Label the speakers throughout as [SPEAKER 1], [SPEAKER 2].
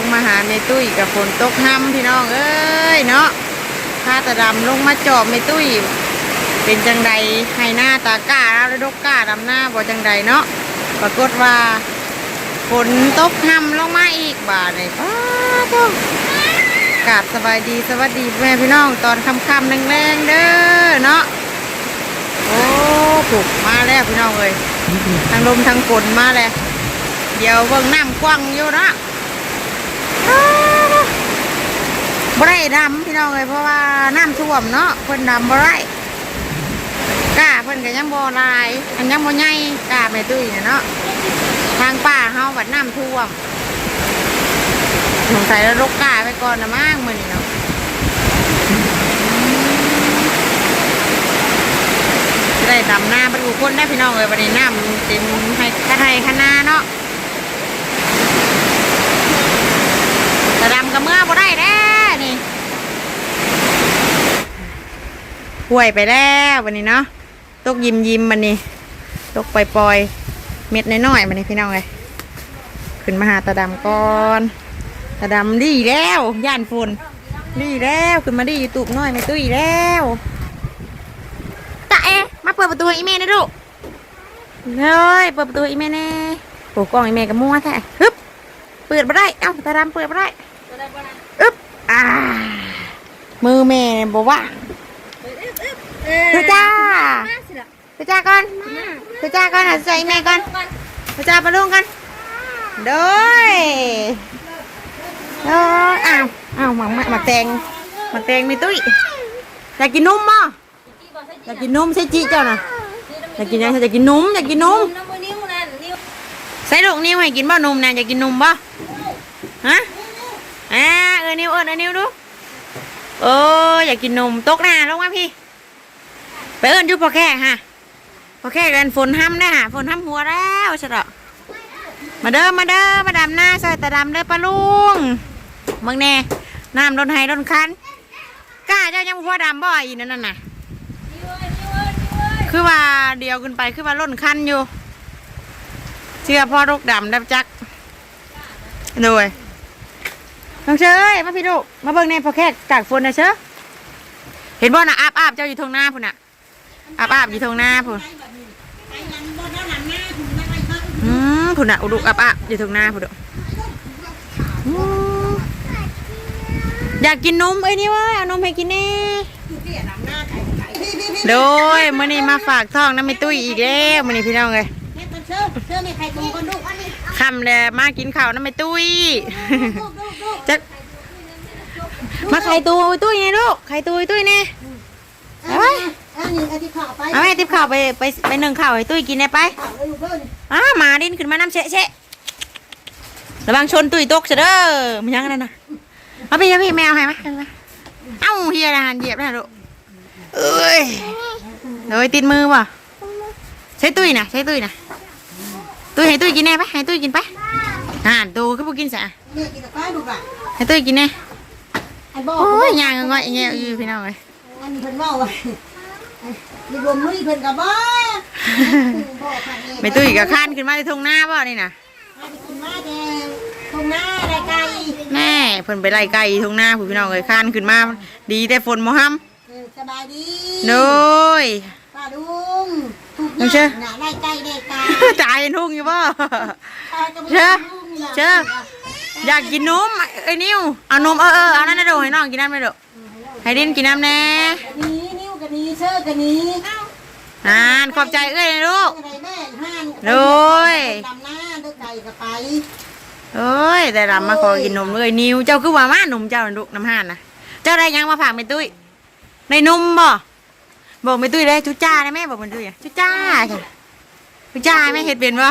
[SPEAKER 1] งมาหาเมตุ้ยกับฝนตกห้ำพี่น้องเอ้ยเนาะพาตาดำลงมาจอบเมตุ้ยเป็นจังใดให้หน้าตากล้าแล้วดกกล้าดำหน้าบ่จังใดเนาะปรากฏว่าฝนตกห้ำลงมาอีกบาดเลยป้าทุกกาบสบายดีสวัสดีแม่พี่น้องตอนค่ำๆแรงๆเด้อเนาะโอ้ผูกมาแล้วพี่น้องเอ้ยทางลมทางฝนมาเลยเดี๋ยวเบิ่งน้ำกว้างอยู่นะ บ่ได้ดำพี่น้องเลยเพราะว่าน้ำท่วมเนาะเพิ่นดำบ่ได้กาเพิ่นก็ยังบ่ลาย อันยังบ่ใหญ่กาแม่ตุ้ยเนี่ยเนาะทางป่าเฮาบัดน้ำท่วมสงสัยแล้วรกกาไปก่อนนะมั้งมื้อนี้เนาะได้ดำหน้าไปดูคนได้พี่น้องเลยวันนี้น้ำเต็มให้ข้าไทยข้านาเนาะ แต่ดำกับเมื่อบ่ได้แน่นี่ห่วยไปแล้ววันนี้เนาะตกยิมยิมมันนี่ตกปล่อยปล่อยๆเม็ดน้อยๆมันนี่พี่น้องเลยขึ้นมาหาตาดำก่อนตาดำดีแล้วย่านฝนดีแล้วขึ้นมาดีอยู่ตูบน้อยไม่ตุ้ยแล้วตาเอมาเปิดประตูให้อีเมนะลูกเฮ้ยเปิดประตูให้อีเมแน่โอ้กล้องอีเมกับมัวแท้ฮึบเปิดมาได้เอ้าตาดำเปิดมาได้ อึ๊บอ่า มือแม่เนี่ยบอกว่าเธอจ้าเธอจ้าก่อนเธอจ้าก่อนอะใส่แม่ก่อนเธอจ้าไปลุงกันโดยโดยอ้าวอ้าวหมักหมักหมักแตงหมักแตงมีตุ้ยอยากกินนุ่มมั้อยากกินนุ่มใช่จีเจ้าน่ะอยากกินยังอยากกินนุ่มอยากกินนุ่ม
[SPEAKER 2] น้ำมือนิ้วนั่นนิ้ว
[SPEAKER 1] ใส่ลูกนิ้วให้กินบ่นมนะอยากกินนมบ่ฮะ อ่าเออนิวเออเออนิวดูเอออยากกินนมตกหน้าลงมาพี่ ไปเอิ้นอยู่พอแค่ฮะพอแค่กันฝนห้ำได้ฮะฝนห้ำหัวแล้วใช่หรอมาเด้อมาเด้อมาดำหน้าใส่ตาดำเด้อปลาลุงมึงแน่น้ำโดนไห้โดนคันกล้าเจ้ายังบ่พอดำบ่อีนั่นน่ะ
[SPEAKER 2] นิ้วเอ้ยนิ้วเอ้ยนิ้วเอ้ย
[SPEAKER 1] คือว่าเดียวขึ้นไปคือว่าล้นคันอยู่ เชื่อพ่อลูกดำดับจักดูย น้องเชยมาพี่ลูกมาเบิ่งในพอแค่กากฝนนะเชอเห็นบ่น่ะอาบอาบเจ้าอยู่ทางหน้าพุ่นน่ะอาบอาบอยู่ทางหน้าพุ่นอืมพุ่นน่ะอุดุอาบอาบอยู่ทางหน้าพุ่นอยากกินนมเอ้ยนี่ว้ยเอานมให้กินแน่โดยมื่อนี้มาฝากท้องน้ำไม่ตุ้ยอีกแล้วมื่อนี้พี่น้องเลย
[SPEAKER 2] เชื่อเชื่อไม่ใครดูคนดูอันนี้
[SPEAKER 1] คำเลยมากินข้าวน้ำไม่ตุ้ยจะมาไข่ตูไอ้ตุ้ยไงลูกไข่ตูไอ้ตุ้ยเนี่ยเอาไว้
[SPEAKER 2] อันนี้อันที่ข่าวไป
[SPEAKER 1] เอาไว้ติบข้าวไปไปไปนึ่งข้าวให้ตุ้ยกินได้ไป
[SPEAKER 2] ข่าวอยู่เพิ่น
[SPEAKER 1] อ้าหมาดินขึ้นมาน้ำเชะเชะระวังชนตุ้ยตกเสยเด้อมันยังไงนะเอาพี่เอาพี่แมวให้ไหมเอามาเอ้าเฮียนะเหยียบนะลูกเอ้ยเอ้ยติดมือว่ะใช้ตุ้ยนะใช้ตุ้ยนะ ตุ้ยให้ตุ้ยกินแน่ไปให้ตุ้ยกินไปอ่านตูคือพวกกินสะ
[SPEAKER 2] เนี่ยกินกับไปดูบ่ะ
[SPEAKER 1] ให้ตุ้ยกินแน่
[SPEAKER 2] ไอ้บอก
[SPEAKER 1] โอ้ยยางง่อยๆอย่างเงี้ยอยู่พี่น้องเลย
[SPEAKER 2] อันนี้เพิ่นว่าว่ามีรวมมือเพิ่นกับบ่บอกค่ะ
[SPEAKER 1] ไม่ตุ้ยกับข้านขึ้นมาในทุ่งหน้าบ่นี่นะ
[SPEAKER 2] ให้ไปกินมาแต่ตรงหน้าอะไรไกล
[SPEAKER 1] แน่เพิ่นไปไล่ไก่ทุ่งหน้าผู้พี่น้องเลยข้านขึ้นมาดีแต่ฝนบ่ห้
[SPEAKER 2] เออสบายดีำ
[SPEAKER 1] โดย
[SPEAKER 2] ป้าลุงถูก
[SPEAKER 1] น้องเชื่อ
[SPEAKER 2] หน้าได้ไกลได้ไกล
[SPEAKER 1] ตายทุ่งอยู่บ่
[SPEAKER 2] เชื่
[SPEAKER 1] เชื่ออยากกินนมไอ้นิวเอานมเออเออเอานั่นนะโดให้น้องกินน้ำเลยโดให้ดินกินน้ำแน่
[SPEAKER 2] นี้นิ้วกันนี้เชื่อกันนี้
[SPEAKER 1] อ่านขอบใจเอ้ยนะลูก
[SPEAKER 2] อะไรแม่ห้าง
[SPEAKER 1] โดย
[SPEAKER 2] ดำหน้าด้วยไก่กับไป
[SPEAKER 1] เอ้ยแต่รำมาขอกินนมเลยนิวเจ้าคือว่ามาหนุ่มเจ้าน่ะลูกน้ำห่านนะเจ้าได้ยังมาฝากแม่ตุ้ยในนมบ่ บอกแม่ตุ้ยเลยจุจ้าได้ไหมบอกแม่ตุ้ยอะจุจ้าค่ะจุจ้าไหม่เห็ดเป็นบ่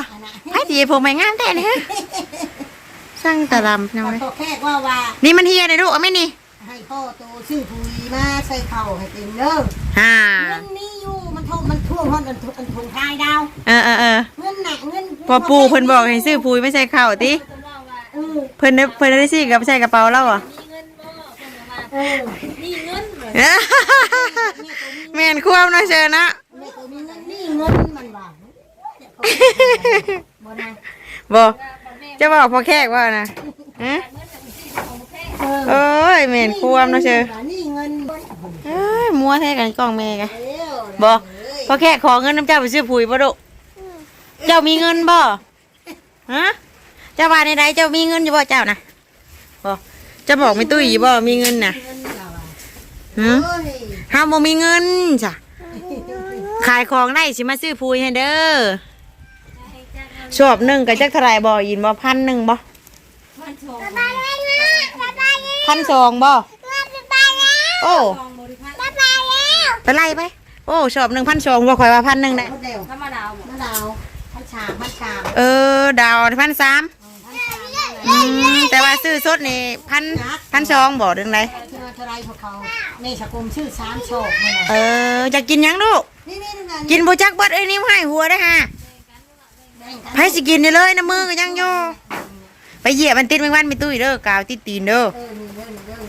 [SPEAKER 1] ไอ้ตีผมไม่งามแต่เนี่ยฮะสร้างแต่รำ
[SPEAKER 2] ข
[SPEAKER 1] นะ
[SPEAKER 2] อ
[SPEAKER 1] เว้ย
[SPEAKER 2] โทษแค่ว่าว่า
[SPEAKER 1] นี่มันเฮียเลยลูกเอาไหมนี่
[SPEAKER 2] ให้พ่อโตชื่อปุ๋ยมาใส่เข่าให้เต็มเด้อ
[SPEAKER 1] ฮ่า
[SPEAKER 2] เงินนี่อยู่มันทงมันท่วมห้องกันทุกอันทงทายดาว
[SPEAKER 1] เออเออเออ
[SPEAKER 2] เงินหนักเงิน
[SPEAKER 1] พอปูเพิ่นบอกให้ซื้อปุยไม่ใช่ข้าวติ
[SPEAKER 2] เออ
[SPEAKER 1] เพิ่นได้เพิ่นได้สิกับใส่กระเป๋าแล้วอะ
[SPEAKER 2] เออ
[SPEAKER 3] นี่เงิน
[SPEAKER 1] แม่นควมเนาะเชิญนะ
[SPEAKER 2] แม่ตัวมีเงินนี่เงินมันว่าบ่ได้
[SPEAKER 1] บ่จะบอกพอแขกว่านะฮะ
[SPEAKER 3] เมื่อจะ
[SPEAKER 1] เอ้ยเหม็นควมเนาะเชอ
[SPEAKER 2] นี่เงิน
[SPEAKER 1] เอ้ยมัวแท้กันกล้องแม่กะ
[SPEAKER 2] เร็ว
[SPEAKER 1] บ่พอแค่ขอเงินน้ำเจ้าไปซื้อปุ๋ยบ่ดุเจ้ามีเงินบ่ฮะเจ้าว่าในใดเจ้ามีเงินอยู่บ่เจ้านะบ่เจะบอกไม่ตุ้ยอยู่บ่มีเงินน่ะ
[SPEAKER 2] เงินเราอะ
[SPEAKER 1] หื
[SPEAKER 2] เฮ้
[SPEAKER 1] ม
[SPEAKER 2] ย
[SPEAKER 1] เฮาบ่มีเงินจ้ะขายของได้สิมาซื้อปุ๋ยให้เด้อชอบหนึ่งก็จักเท่าไหร่บ่ยินบ่พันหนึ่งบ่พันสองบ่โอ้ไปไล่ไปโอ้ชอบหนึ่งพันสองบ่ข่อยว่าพันหนึ่งได้
[SPEAKER 2] รถเร็ว
[SPEAKER 3] ถ้ามะนาวบ่
[SPEAKER 2] มะนาวพันชามพันชาม
[SPEAKER 1] เออดาวพันสาม แต่ว่าซื้อสดนี่พันพันสองบ่เรื่องไร
[SPEAKER 2] เธอเท่าไรพวกเขาในสกุลชื่อสามโชคนี่นะ
[SPEAKER 1] เออจะกินหยังลูก
[SPEAKER 2] นี่นี่นี่
[SPEAKER 1] กินบูจักเบิดเอ้ยนิ้วให้หัวได้อฮะไผสิกินได้เลยนะมือก็ยังอยู่ไปเหยียบมันติดแมงวันไปตุ้ยเด้อกาวติดตีนเด้อ
[SPEAKER 2] เออนี่เด้อนี่เด้อ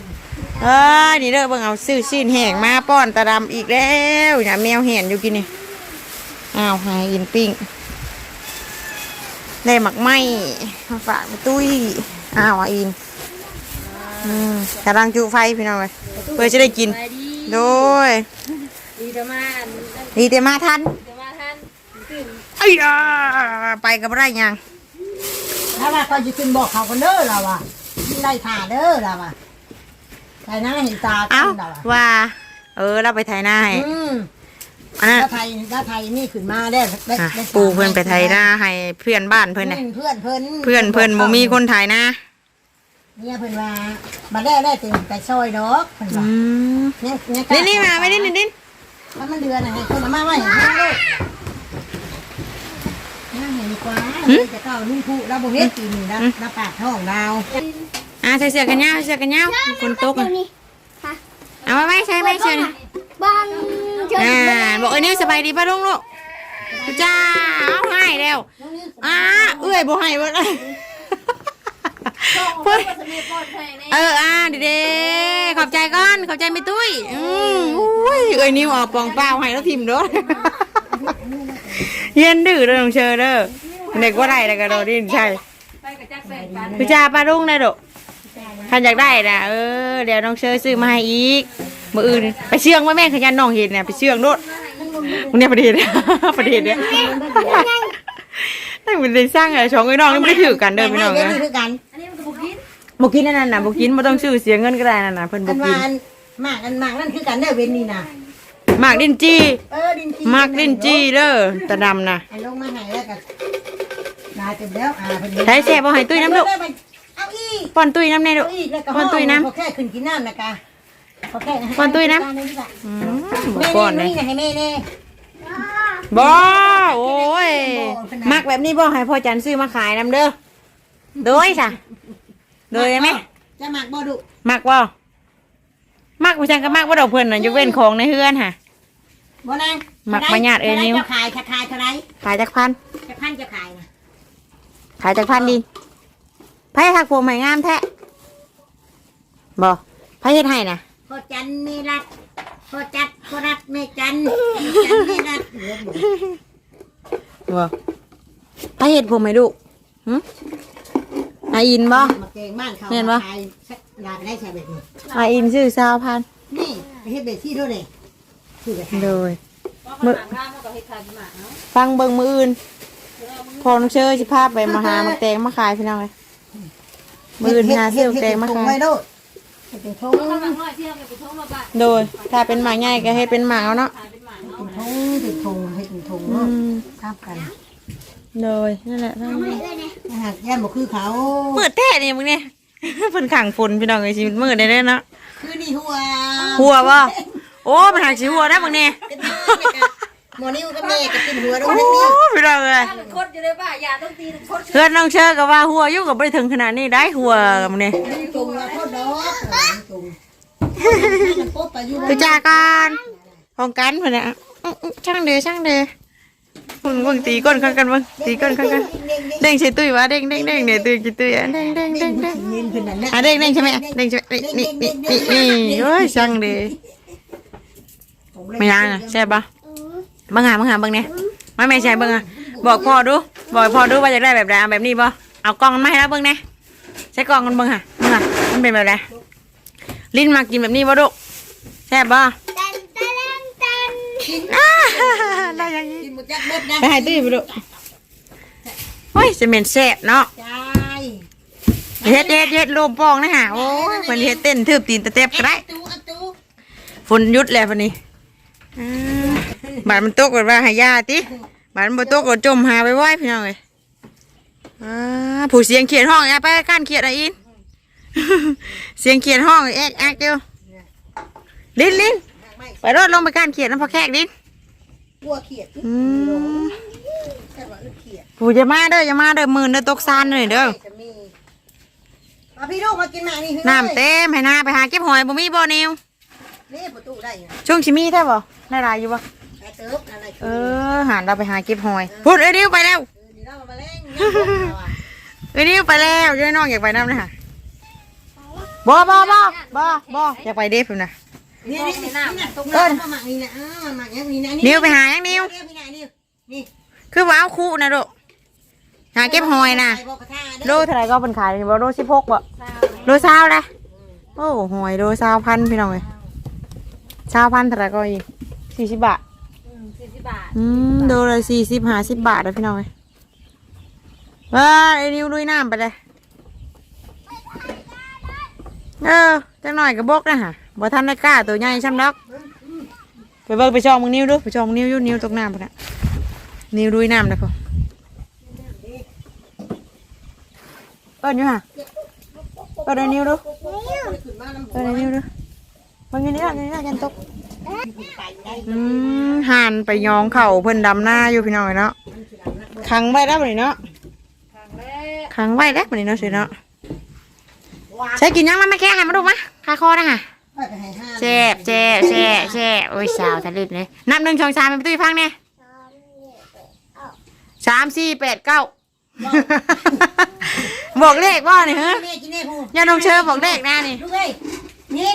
[SPEAKER 1] เออนี่เด้อเบิ่งเอาซื้อชิ้นแห้งมาป้อนตาดำอีกแล้วนะแมวเห็นอยู่กินนี่อ้าวหายกินปิ้ง ได้หมักไหมมาฝากไปตุ้ยอ้าวอะอินอืมกำลังจุไฟพี่น้องเลยเพื่อจะได้กิน
[SPEAKER 3] ไปดี
[SPEAKER 1] โดย
[SPEAKER 3] ดีจะมาอันนั้น
[SPEAKER 1] ดีแต่มาทัน
[SPEAKER 3] จะมาท่านตื่น
[SPEAKER 1] ไอ้ยาไปกับไรยัง
[SPEAKER 2] ถ้าว่าก็จะขึ้นบอกเขากันเด้อเราอะไล่ถ่าเด้อเราอะใส่หน้าเห็นตากั
[SPEAKER 1] เอ้าน
[SPEAKER 2] เราอะ
[SPEAKER 1] ว่า เออเราไปไทยหน้าให้
[SPEAKER 2] อืม
[SPEAKER 1] อันนั้น
[SPEAKER 2] ถ้าไทยถ้าไทยนี่ขึ้นมาได้ได้
[SPEAKER 1] อะ
[SPEAKER 2] ได้
[SPEAKER 1] ปูเพื่อนไปไทยหน้าให้เพื่อนบ้านเพื่อนน่ะ
[SPEAKER 2] เพื่อนเพื่อน
[SPEAKER 1] เพื่อนเพื่อนบ่มีคนถ่ายหน้า
[SPEAKER 2] เนี่ยเพื่อนว่ามาได้ได้เต็มแต่ซอยดอกเพื่อน
[SPEAKER 1] อื
[SPEAKER 2] ว่ามเนี่ยเนี่ย
[SPEAKER 1] นี่นี่มาไม่ได้นี่นี่
[SPEAKER 2] ถ้ามันเดือนอะไรคนมาว่าอย่างนี้ลูกน่าเห็นกว่าจะเก้านุ่งผู้เราบ่เฮ็ดปีนี้นะเราปากท้องดาว
[SPEAKER 1] อะใส่เสื้อกันยาวใส่เสื้อกันยาวคนตกอะเอาไว้ไว้ใช่ไหมเสื้อนี่
[SPEAKER 3] บัง
[SPEAKER 1] อ่าบอกเอ้ยนี่สบายดีป่ะลุงลูกจ้าเอาให้แล้วอ่าเอื้อยบ่ให้บ่ได้เพิ่น
[SPEAKER 3] จะมีปลอดภัยใน
[SPEAKER 1] เอออ่าเด้ๆขอบใจก่อนขอบใจไม่ตุ้ยอืมอุ้ยเอ้ยนิ้วออกปองเปล่าให้แล้วทิมด้วยเย็นดื้อเด้อน้องเชอเด้อเด็กว่าไรแล้วก็โดดดินใช่
[SPEAKER 3] ไปกับจักแบ่งกัน
[SPEAKER 1] พี่จ้าป้าลุงได้ดอกท่านอยากได้นะเออเดี๋ยวน้องเชอซื้อมาให้อีก มืออื่นไปเชื่องว่าแม่ขยันน้องเห็นเนี่ยไปเชื่องโดดมึงเนี่ยประเดี๋ยวเนี่ยประเดี๋ยวเนี่ยให้มันได้สร้างอะไรช่องไอ้น้องนี่ไม่ได้ถือกันเด้อพี่น้อง
[SPEAKER 2] เด้
[SPEAKER 1] นะ
[SPEAKER 2] คือกัน
[SPEAKER 3] อันนี้มันก็บุกิน
[SPEAKER 1] บกินนั่นน่ะบกินไม่ต้องซื้อเสียเงินก็ได้นั่นน่ะเพิ่นบ
[SPEAKER 2] อัน
[SPEAKER 1] กิ
[SPEAKER 2] ว่านมากอันมากนั่นคือกันเด้อเว้นนี่นะ
[SPEAKER 1] หมากดินจี
[SPEAKER 2] เออดินจี
[SPEAKER 1] หมากดินจีเด้อตาดำน่ะ
[SPEAKER 2] อันลงมาให้แล้วก็ได้เต็มแล้วอ่าเพิ่น
[SPEAKER 1] ใช้แซ่บบ่ให้ตุ้ยน้ำลูก
[SPEAKER 2] เอาอีก
[SPEAKER 1] ป้อนตุ้ยน้ำแน่ลูก
[SPEAKER 2] เอาอีกแล้วก็
[SPEAKER 1] ป้อนตุ้ยน้
[SPEAKER 2] พอแค่ขึ้นกินน้ำนะกะ พอแค่
[SPEAKER 1] ป้อนตุ้ยน้ำ
[SPEAKER 2] แม่ำ
[SPEAKER 1] อืม
[SPEAKER 2] แม่
[SPEAKER 1] ป้อนเลย
[SPEAKER 2] นี่ให้แม่แน่
[SPEAKER 1] บ่โอ้ยมักแบบนี้บ่ให้พ่อจันซื้อมาขายน้ำเด้อโดยจ้ะโดยไหม
[SPEAKER 2] จะหมักบ่ดุ
[SPEAKER 1] มักบ่มักผู้ชันก็มักบ่ดอกเพิ่นน่ะยกเว้นของในเฮือนค่ะ
[SPEAKER 2] บ่นาง
[SPEAKER 1] หมักมาญาติเอ้ยนิ้ว
[SPEAKER 2] จะขายจะขายเท่าไหร
[SPEAKER 1] ขายจักพัน
[SPEAKER 2] จะพันจะขายนะ
[SPEAKER 1] ขายจักพันดีไผทักพวงใหม่งามแท้บ่ไผเฮ็ดให้น่ะ
[SPEAKER 2] พอจันเมรัดพอจัดพอรัดเมจันจันเมรัด
[SPEAKER 1] บ่ไผเฮ็ดผมให้ลูกหึอาอินบ่
[SPEAKER 2] มาเก่งบ้านเขา
[SPEAKER 1] แม่นบ่
[SPEAKER 2] ขายสักลาไปได้ใช่แบบนี้
[SPEAKER 1] อาอินซื้อซาวพัน
[SPEAKER 2] นี่ไปเฮ็ดเบซี่ด้วยนี่คือไปขาย
[SPEAKER 1] โดย
[SPEAKER 3] เพราะมันหางข้าวมันก็เฮ็ดทานหมาเนาะ
[SPEAKER 1] ฟังเบิ่งมืออื่นพอน้องเชอสิพาไปมาหามาแตงมาขายพี่น้องเลยมืออื่นหาซื้อมาแตงมา
[SPEAKER 2] ถุง
[SPEAKER 1] ขา
[SPEAKER 2] ไว้
[SPEAKER 1] ย
[SPEAKER 2] โดดเฮ็ด เป็นถุง
[SPEAKER 3] เพราะมันน้อยเที่ยวไปท้องมาบ้าน
[SPEAKER 1] โดยถ้าเป็นหมาใหญ่ก็ให้เป็นหมาเอาเนาะ
[SPEAKER 3] ขายเป็นหมาเนาะ
[SPEAKER 2] เป็นถุงเป็นถุงเฮ็ดเป็นถุง
[SPEAKER 1] อื
[SPEAKER 2] เนาะ
[SPEAKER 1] ม
[SPEAKER 2] ทับกัน
[SPEAKER 1] โดยนั่นแหละนั่นแหละ
[SPEAKER 2] นะฮะย่านบ่คือเขา
[SPEAKER 1] มืดแท้นี่มึงเนี่ยเพิ่นขังฝนพี่น้องไอ้ชีวิตมืดได้เนาะ
[SPEAKER 2] คือนี่หัว
[SPEAKER 1] หัวบ่โอ้มันหักสิหัวได้มึงเนี่ย
[SPEAKER 2] เป็น หัวเนี่ยกะหมอนิ้วกับแม่ก็กินหัวตรง
[SPEAKER 1] โอ้
[SPEAKER 2] นี้
[SPEAKER 1] พี่น้องเลย
[SPEAKER 3] ถ้ามันคดอยู่ในบ้านยาต้องตีมันคด
[SPEAKER 1] เพื่อนน้องเชอก็ว่าหัวอยู่กับบ่ได้ถึงขนาดนี้ได้หัวกับมึงเนี่ย
[SPEAKER 2] จุงแล้วโคตรดอกจุงมันปุ๊บไปอยู่
[SPEAKER 1] ตุจาการของกันเพิ่นน่ะอื้ออื้อช่างเด้อช่างเด้อเบิ่งเบิ่งตีก้นกันกันเบิ่งตีก้นกันกันเด้งใช่ตุ้ยวะเด้งเด้งเด้งเนี่ยตุ้ยกี่ตุ้ยอะเด้งเด้งเด้งเด้ง
[SPEAKER 2] เงินขึ้นนั่นแหละ
[SPEAKER 1] อะเด้งเด้งใช่ไหมเด้งใช่ไหมนี่นี่นี่นี่นี่โอ้ยช่างดีไม่ยังอะใช่ปะ บังหาบังหาบังเนี่ยมาแม่ใช่บังอะบอกพ่อดูบอกพ่อดูว่าอยากได้แบบไหนเอาแบบนี้ปะเอากล้องมาให้แล้วเบิ่งเนี่ยใช้กล้องกันเบิ่งอะเบิ่งอะมันเป็นแบบไหนลิ้นมากินแบบนี้บ่ดุแซ่บบ่
[SPEAKER 4] ตันตันตัน
[SPEAKER 1] อ้าได้อยังนี้
[SPEAKER 2] กินหมดจักเบิดนะ
[SPEAKER 1] ไปให้ตุ้ยบ่ดุโอ้ยจะเหม็นแซ่บเนาะ
[SPEAKER 2] ใช่
[SPEAKER 1] เฮ็ดเฮ็ดเฮ็ดโลมปองนะฮะโอ้ยมันเฮ็ดเต้นทืบตีนตะเต็บก็ได้
[SPEAKER 2] ตู้อัตู้
[SPEAKER 1] ฝนหยุดแล้ววันนี้อ่า บาดมันตกกันว่าให้ยาติบาดมันบ่ตกก็จมหาไปไว้พี่น้องเอ้ยอ่าผู้เสียงเขียนห้องอย่าไปก้านเขียนอะอินเสียงเขียนห้องแอกแอกเดียวลิ้นลิ้น
[SPEAKER 2] ไม่
[SPEAKER 1] ไปรถลงไปก้านเขียนน้ำพอแขกลิ้น
[SPEAKER 2] กลัวเขียด
[SPEAKER 1] อืม
[SPEAKER 2] แต่ว่าอึดเขียด
[SPEAKER 1] ผู้จะมาเด้ออย่ามาเด้อมื่นเด้อตกซานเลยเด้อ
[SPEAKER 2] จะมีมาพี่ลูกมากินหมานี่
[SPEAKER 1] น้ำเต็มให้นาไปหาเก็บหอยบ่มีบ่นิว
[SPEAKER 2] นี่ประตูได้นะ
[SPEAKER 1] ช่วงชิมีแท้บ่ได้หลายอยู่บ่
[SPEAKER 2] ไอ้ เติบนั่นแหละ
[SPEAKER 1] เออหานเราไปหาเก็บหอยพูดเอ้ยดิวไปแล้ว
[SPEAKER 2] นี่เรามาเล่นนี่เราอะ
[SPEAKER 1] เอ้ยดิวไปแล้วยายน้องอยากไปน้ำนะฮะบ่บ่บ่บ่บ่อยากไปเด้พุ่นน่ะ
[SPEAKER 2] นี่นี่นี่นี่ตรงนั้นมาหมักนี่นะอ่ามาหมักอย่างนี้นะ
[SPEAKER 1] นิวไปหายังนิว
[SPEAKER 2] พี่นายนี่นี่
[SPEAKER 1] คือว่าเอาคู่นะลูกหาเก็บหอยนะ
[SPEAKER 2] ไปบอกกระทา
[SPEAKER 1] โล
[SPEAKER 2] เด้อ
[SPEAKER 1] เท่าไหรก็เป็นขายบ่โลสิบหกบ่โลเศร้าเลยโอ้หอยโลเศร้าพันพี่น้องเลยเศร้าพันเท่าไหรก็อีกสี่สิบบาท
[SPEAKER 3] สี่สิบบาท
[SPEAKER 1] อืมโลละสี่สิบห้าสิบบาทเลยพี่น้องเลยว้าไอ้นิวลุยน้ำไปเลยเออจังหน่อยกระบอกนะฮะบ่ทันได้กล้าตัวใหญ่ช่ำดอกไปเบิ่งไปช่องมึงนิ้วดูไปช่องมึงนิ้วอยุ่นิ้วตกน้ำปะนะนิ้วลุยน้ำเลยพอเอิ้นอยู่ฮะเอิ้นไอ้นิ้วดู
[SPEAKER 2] ขึ้นมาน้ำ
[SPEAKER 1] เอิ้นไอ้นิ้วดูบางทีนี่ละนี่ละยันตก
[SPEAKER 2] ไปได้
[SPEAKER 1] อืมห่านไปยองเข่าเพิ่นดำหน้าอยู่พี่น้องเนาะขังไว้แล้วบัดนี้เนาะ
[SPEAKER 3] ครั้งแรก
[SPEAKER 1] ขังไว้แล้วบัดนี้เนาะสิเนาะใช้กินยังมาไม่แค่ให้มาดูมาคาคอนะฮะแซ่บแซ่บแซ่บแซ่บโอ้ยสาวทะลึ่งเลยนับหนึ่งสองสามเป็นตุ้ยฟังเนี่ยสามสี่แปดเก้าบอกเลขว่านี่ฮะ
[SPEAKER 2] แม่กินแน่พู
[SPEAKER 1] อย่าลงเชิญบอกเลขนะนี่
[SPEAKER 2] ลูกเอ้ยนี่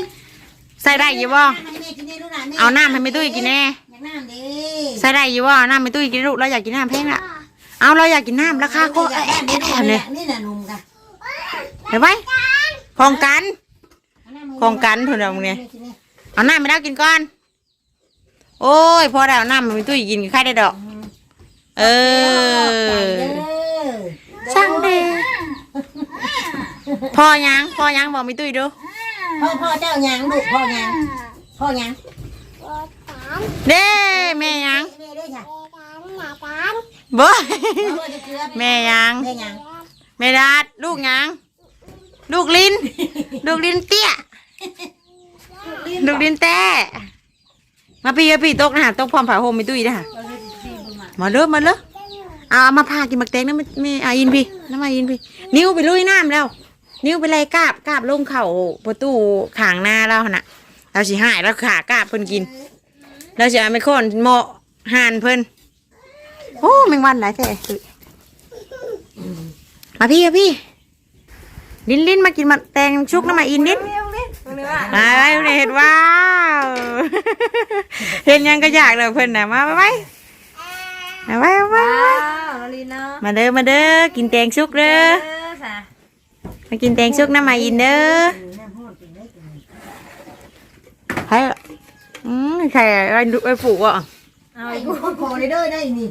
[SPEAKER 1] ใส่ได้อยู่บ่
[SPEAKER 2] ให้แม่กินแน่ลูกหลาน
[SPEAKER 1] เอาน้ำให้ไม่ตุ้ยกินแน่
[SPEAKER 2] อยากน้ำดิ
[SPEAKER 1] ใส่ได้อยู่บ่น้ำไม่ตุ้ยกินลูกเราอยากกินน้ำแพงละเอาเราอยากกินน้ำราคาโคตรแอบแอบแอบเลย
[SPEAKER 2] นี่น่ะนุ่มกัน
[SPEAKER 1] เห็นไหมของกันของกันเถอะเดี๋ยวมึงเนี่ยเอาน้ำไปแล้วกินก่อน โอ้ยพอแล้วน้ำมันมีตู้กินใครได้ดอก เออช่างเด้พอยังพอยังบอกมีตุ้ยดู
[SPEAKER 2] พ่อพ่อเจ้ายังลูกพ่อยังพ่อยัง
[SPEAKER 1] เด้แม่ยัง
[SPEAKER 2] แม่ด้วยค่ะ
[SPEAKER 1] บ่
[SPEAKER 2] พ่อจะเกลือ
[SPEAKER 1] แม่ยัง
[SPEAKER 2] แม่ยัง
[SPEAKER 1] แม่ดาดลูกยังลูกลิ้นลูกลิ้นเตี้ยลูกลิ้นแต้มาพี่มาพี่ตกนะฮะตกพร้อมผ่าโฮมมีตุ้ยนะฮะ
[SPEAKER 3] เราเลยสี่บุญมา
[SPEAKER 1] มาเด้อมาเด้อเอาเอามาพากินบักแตงนะไม่ไม่อาอินพี่น้ำมาอินพี่นิ้วไปลุยน้ำแล้ว นิ้วไปไล่กาบกาบลงเข่าประตูขางหน้าเราหั่นน่ะ เราสิหายแล้วขากาบเพิ่นกิน เราสิเอาไม่คนเหมาะหานเพิ่นโอ้แมงวันหลายแท้ตุ้ยมาพี่มาพี่ลิ้นลิ้นมากินมาแตงชุกน้ำมาอินลิ้นอะไรเนี่ยเห็นว้าวเห็นยังก็อยากเลยเพิ่นน่ะมาไปไปมาไปไป
[SPEAKER 3] ว้าวลลีเนาะ
[SPEAKER 1] มาเด้อมาเด้อกินแตงชุกเด้อ
[SPEAKER 3] เออสะ
[SPEAKER 1] มากินแตงชุกน้ำมาอินเด้อใครอืมใครอะไรดูไอ้ฝูกอะ
[SPEAKER 3] เอา
[SPEAKER 2] ไอ้
[SPEAKER 3] อีก
[SPEAKER 2] กูขอได้เด้อได้นี่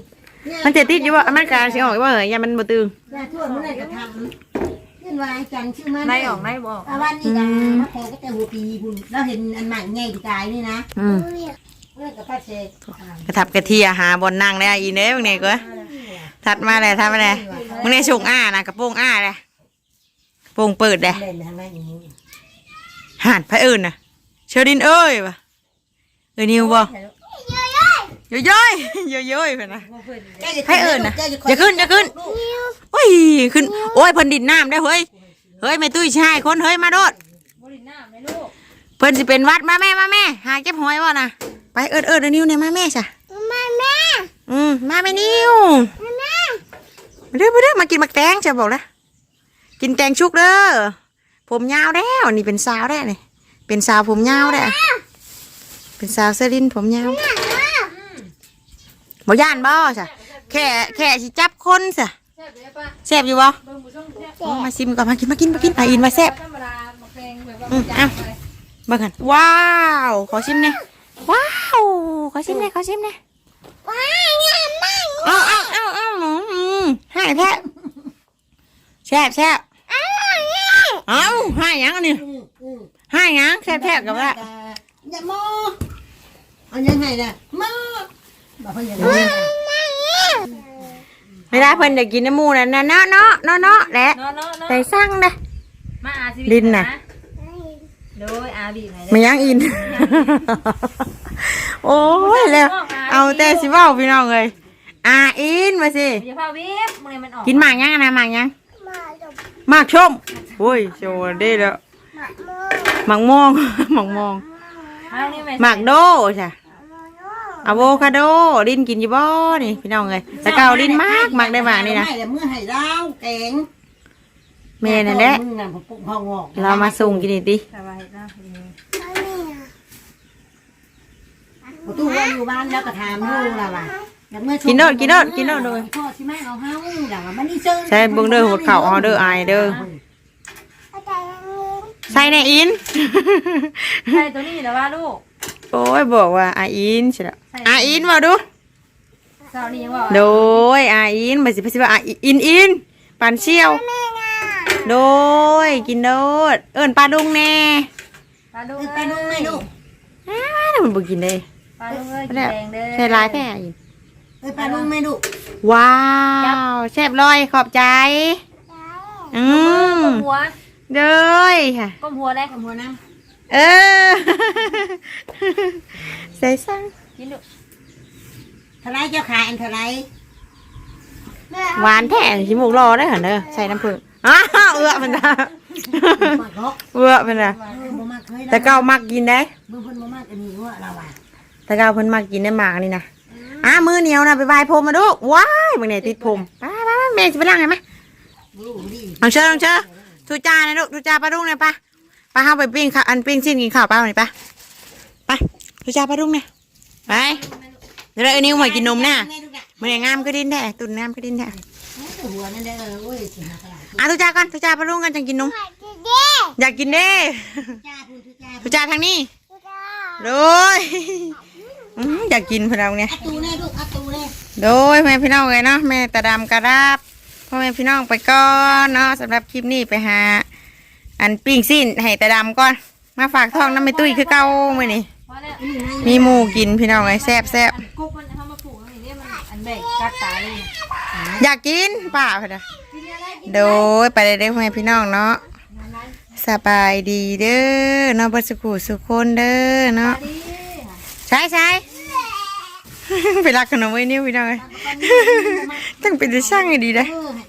[SPEAKER 1] มันจะติดอยู่ว่ามันการสิออกว่าเหรอยามันบ่ตึง
[SPEAKER 2] ยาทั่วมันเลยจะทำขึ้นวายจันชื่อมัน
[SPEAKER 3] ในออกในบอก
[SPEAKER 2] วันนี้นะมาโคก็แต่หัวปีคุณเราเห็นอันใหม่ไงดีกายนี่นะ
[SPEAKER 1] อืม
[SPEAKER 2] เมื่อกับพัดเช
[SPEAKER 1] กระทับกระเทียหาบนนั่งได้อีเด้บางเนี่ยก็ถัดมาเลยถัดมาเลยมึงเนี่ยส่งอ้านะกระโปรงอ้าเลย โปรงเปิดเลย
[SPEAKER 2] เล่นทำไมอย่างนี้
[SPEAKER 1] ห่านพระเอิญน่ะเชอรินเอ้ยวะเอ้ยนิวบ่ย่อยย่อยย่อยย่อยเพื่อนนะให้เอิญนะอย่าขึ้นอย่าขึ้นโอ้ยขึ้นโอ้ยเพิ่นดินน้ำได้เฮ้ยเฮ้ยไม่ตุ้ยชายคนเฮ้ยมาโดด
[SPEAKER 3] บริณน้ำไหมลูก
[SPEAKER 1] เพิ่นสิเป็นหวัดมาแม่มาแม่หาเก็บหอยบ่น่ะไปเอิดเอิดเดี๋ยวนิวเนี่ยมาแม่จ้ะ
[SPEAKER 4] มาแม่
[SPEAKER 1] อืมมาแม่นิว
[SPEAKER 4] มาแม่
[SPEAKER 1] มาเด้อมาเด้อมากินมักแตงจะบอกนะ กินแตงชุกเด้อผมยาวแล้ว นี่เป็นสาวได้นี่เป็นสาวผมยาวได้เป็นสาวเซรินผมยาวบ่ย่านบ่จ้ะแค่แค่สิจับคนซะ
[SPEAKER 3] แซ่บเลยป่ะ
[SPEAKER 1] แซ่บอยู่บ่
[SPEAKER 3] เบิ่งผู้ชมแซ่บ
[SPEAKER 1] เอามาซิมก่อนมากินมากินมากินอะอินมาแซ่บ
[SPEAKER 3] ธรรมดาหมกแดงแบบว่า
[SPEAKER 1] อืม
[SPEAKER 3] จั
[SPEAKER 1] เอา
[SPEAKER 3] บไป
[SPEAKER 1] มากันว้าว ขอชิมหน่อยว้าวขอชิมหน่อยขอชิมหน่อย
[SPEAKER 4] ว้ายงามมาก
[SPEAKER 1] เอาเอาเอาเอาอืมให้แท้แซ่บแซ่บ
[SPEAKER 4] อร่อยอะ
[SPEAKER 1] เอาให้หยังอันนี้
[SPEAKER 2] อืมอืม
[SPEAKER 1] ให้หยังแซ่บแซ่บกับว่า
[SPEAKER 2] อย่าโมเอายังไงนะโมบอกเขาอย่างนี้
[SPEAKER 1] เวลาเพิ่นอยากกินน้ำมูนั่นน่ะเนาะเนาะเนาะเนาะแหละ
[SPEAKER 3] เนาะเนาะเนาะ
[SPEAKER 1] ใส่สั่งเด้
[SPEAKER 3] มาอาชี
[SPEAKER 1] ลิ้นน่ะ
[SPEAKER 3] โดยอาบีบไหน
[SPEAKER 1] มันยังอิน โอ้ยแล้วเอาแต่สิเว้าพี่น้องเลยอ่าอินมาสิ
[SPEAKER 3] อย่าพาวิบมึงเลยมันออก
[SPEAKER 1] กินหมากยังอะนะหมากยัง
[SPEAKER 4] มาดม
[SPEAKER 1] หมากชมโอ้ยโชว์ได้แล้ว
[SPEAKER 4] มาโม่
[SPEAKER 1] หมากม่วงหมากม่วง
[SPEAKER 3] มานี่ไหม
[SPEAKER 1] หมากโดจ้ะอะโวคาโดดินกินอยู่บ่นี่พี่น้องเลยแต่เก่าดินมากมากได้มากนี่นะ
[SPEAKER 2] ไม่แต่เมื่อให้ดาวแกง
[SPEAKER 1] เมนนั่นแหละ
[SPEAKER 2] มึงน่ะผมปุกห้องออก
[SPEAKER 1] เรามาส่งกินนี่ดิ
[SPEAKER 3] สบายเนาะ
[SPEAKER 4] มานี่นะ
[SPEAKER 2] ประตูว่าอยู่บ้านแล้วก็ถามลูกเราว่า อยากเมื่อ
[SPEAKER 1] กินโดดกินโดดกินโดดเลย
[SPEAKER 2] พ่อสิแม่เอาเฮาดังว่ามันนี่เชิญ
[SPEAKER 1] ใช่เบิ่งเด้อหดเข่าออเดอร์อายเด้อ
[SPEAKER 4] เอาใจยังนี้
[SPEAKER 1] ใส่ในอิน
[SPEAKER 3] ใช่ตัวนี้เหรอว่าลูก
[SPEAKER 1] โอ้ยบอกว่าอาอินใช่แล้วอาอินมาดู
[SPEAKER 3] เจ้านี่ยังว่า
[SPEAKER 1] โดยอาอินมาสิพสิว่าอาอินอินปันเชี่ยว
[SPEAKER 4] แม่น่ะ
[SPEAKER 1] โดยกินโดด เอิ้นปลาดุงแน่
[SPEAKER 3] ปลาดุ
[SPEAKER 2] เออไปลูกไม่ลูก
[SPEAKER 1] อ้าวมันบ่กินเลย
[SPEAKER 3] ปลาดุงเอ้ย
[SPEAKER 1] แล้
[SPEAKER 3] แดงเด้อ
[SPEAKER 1] ใช่ร้ายแท้อิน
[SPEAKER 2] เออ ไปลูกไม่ลูก
[SPEAKER 1] ว้าวแซ่บร้อยขอบใจ อืม
[SPEAKER 3] ก้มหัว
[SPEAKER 1] เด้ยค่ะ
[SPEAKER 3] ก้มหัวได้
[SPEAKER 2] ขโมยน้
[SPEAKER 1] เออใส่สั่ง
[SPEAKER 3] กินดูำ
[SPEAKER 2] ทลายเจ้าขายอันทลาย
[SPEAKER 1] หวานแท้ชิมูกรอได้เหรอเด้อใส่น้ำผึ้งอ้าวเอื้อมันนะ
[SPEAKER 2] มากเนาะ
[SPEAKER 1] เอื้อมันนะ
[SPEAKER 2] เออบ่มากเคย
[SPEAKER 1] แต่เก่ามักกินได้
[SPEAKER 2] เบิ่งเพิ่นบ่มากอันนี้ว่าเราอะ
[SPEAKER 1] แต่เก่าเพิ่นมักกินได้หมากนี่นะ อ้ามือเหนียวนะไปบายผมมาดูว้ายมึงเนี่ยติดผมไปไปไปแม่จะไปล้างไงไหม
[SPEAKER 2] ลูกดิ
[SPEAKER 1] ลองเชิญลองเชิญทูจ้านะลูกทูจ้าปลาดุงเนี่ยปะปลาห้าไปปิ้งข้าวอันปิ้งชิ้นกินข้าวป้าหน่อยปะไปทูจ้าปลาดุงเนี่ยไปเดี๋ยวไอ้นิ้วมากินนมเนี่ย
[SPEAKER 2] แม่ลูกน่ะ
[SPEAKER 1] มันเนี่ยงามก็ดินแท้ตุ่นงามก็ดินแท้
[SPEAKER 2] หัวนั่นเด้อโอ้ยสิหาตลาด
[SPEAKER 1] อะทุจ้าก่อนทุจ้าปลาลุงกันจังกินนม
[SPEAKER 4] มาดีดี
[SPEAKER 1] อยากกินเด้
[SPEAKER 2] จ้าพูดทุจ้า
[SPEAKER 1] ทุจ้าทางนี้
[SPEAKER 4] ดูจ้า
[SPEAKER 1] โดย อืมอยากกินพวกเราเนี่ย
[SPEAKER 2] อาตูแน่ลูกอาตูแน่
[SPEAKER 1] โดยแม่พี่น้องเลยเนาะแม่ตาดำกระดับพ่อแม่พี่น้องไปก่อนเนาะสำหรับคลิปนี้ไปหา อันปิ้งสิ้นให้ตาดำก่อน มาฝากท้องน้ำไม่ตุ้ยคือเก่ามื่อนี้
[SPEAKER 3] พอแล้ว
[SPEAKER 1] มีหมูกินพี่น้องเลยแซ่บแซ่บ
[SPEAKER 3] อันกุ๊กมันเขามาปลูกอย่างนี้มันอันเบรกกัดตายเลย
[SPEAKER 1] อยากกินป่าพอดะโดยไปเลยเด้อพ่อแม่พี่น้องเนาะสบายดีเด้อเนาะเบัสกูสุขคนเด้อเนาะ
[SPEAKER 3] ดี
[SPEAKER 1] ใช่ใช่ไปรักขนมไว้นิ้วพี่น้องเลยตั้งเป็นจะช่างให้ดีเลย
[SPEAKER 2] เออให้